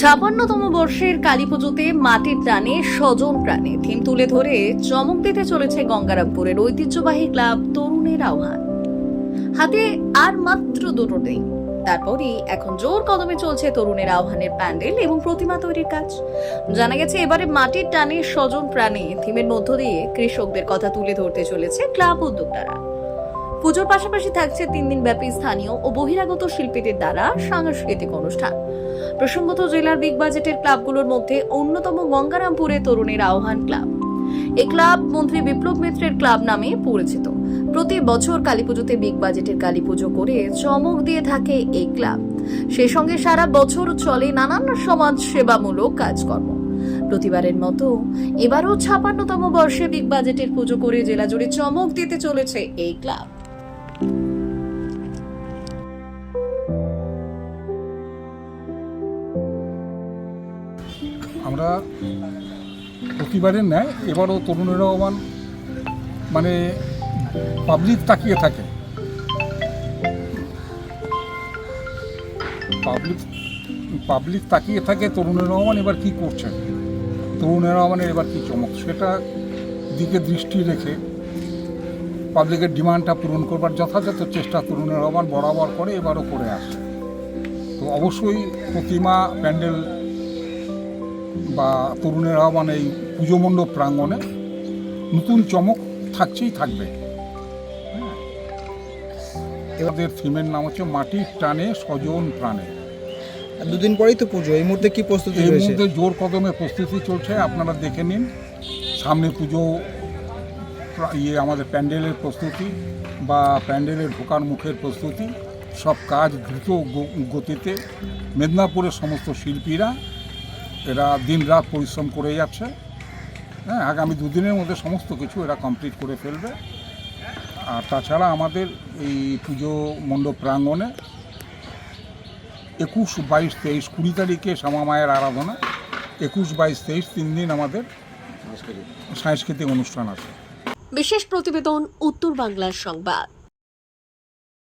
ছাপান্নতম বর্ষের কালী পুজোতে মাটির টানে স্বজন প্রাণে। থিম তুলে ধরে চমক দিতে চলেছে গঙ্গারামপুরের ঐতিহ্যবাহী ক্লাব তরুণের আহ্বান। হাতে আর মাত্র দুটো দিন তারপরই এখন জোর কদমে চলছে তরুণের আহ্বানের প্যান্ডেল এবং প্রতিমা তৈরির কাজ। জানা গেছে, এবারে মাটির টানে স্বজন প্রাণে থিমের মধ্য দিয়ে কৃষকদের কথা তুলে ধরতে চলেছে ক্লাব উদ্যোক্তারা। পুজোর পাশাপাশি থাকছে তিন দিন ব্যাপী স্থানীয় ও বহিরাগত শিল্পীদের দ্বারা সাংস্কৃতিক অনুষ্ঠান। প্রসঙ্গত জেলার বিগ বাজেটের ক্লাবগুলোর মধ্যে অন্যতম গঙ্গারামপুরে তরুণের আহ্বান ক্লাব। এই ক্লাব মন্ত্রী বিপ্লব মিত্রের ক্লাব নামে পরিচিত। প্রতি বছর কালীপুজোতে বিগ বাজেটের কালীপুজো করে চমক দিয়ে থাকে এই ক্লাব। সেই সঙ্গে সারা বছর চলে নানান সমাজ সেবামূলক কাজকর্ম। প্রতিবারের মতো এবারও ছাপান্নতম বর্ষে বিগ বাজেটের পুজো করে জেলা জুড়ে চমক দিতে চলেছে এই ক্লাব। আমরা প্রতিবারের ন্যায়, এবারও তরুণের রহমান মানে পাবলিক তাকিয়ে থাকে। পাবলিক পাবলিক তাকিয়ে থাকে তরুণের রহমান এবার কি করছেন তরুণের রহমানের এবার কি চমক? সেটা দিকে দৃষ্টি রেখে পাবলিকের ডিমান্ডটা পূরণ করবার যথাযথ চেষ্টা তরুণের রহমান বরাবর করে, এবারও করে আসে তো অবশ্যই প্রতিমা, প্যান্ডেল বা তরুণের আহ্বান এই পুজো মণ্ডপ প্রাঙ্গণে নতুন চমক থাকছেই থাকবে। হ্যাঁ। এদের থিমের নাম হচ্ছে মাটির টানে স্বজন প্রাণে। দুদিন পরেই তো পুজো এই মুহূর্তে কি প্রস্তুতি রয়েছে? মধ্যে জোর কদমে প্রস্তুতি চলছে আপনারা দেখে নিন। সামনে পুজো ইয়ে আমাদের প্যান্ডেলের প্রস্তুতি বা প্যান্ডেলে ঢোকার মুখের প্রস্তুতি। সব কাজ দ্রুত গতিতে। মেদিনীপুরের সমস্ত শিল্পীরা এরা দিনরাত পরিশ্রম করে যাচ্ছে। হ্যাঁ আগামী দুদিনের মধ্যে সমস্ত কিছু এরা কমপ্লিট করে ফেলবে। আর তাছাড়া আমাদের এই পুজো মণ্ডপ প্রাঙ্গণে একুশ বাইশ তেইশ কুড়ি তারিখে শ্যামা মায়ের আরাধনা। একুশ বাইশ তেইশ তিন দিন আমাদের সাংস্কৃতিক অনুষ্ঠান আছে। বিশেষ প্রতিবেদন উত্তর বাংলার সংবাদ।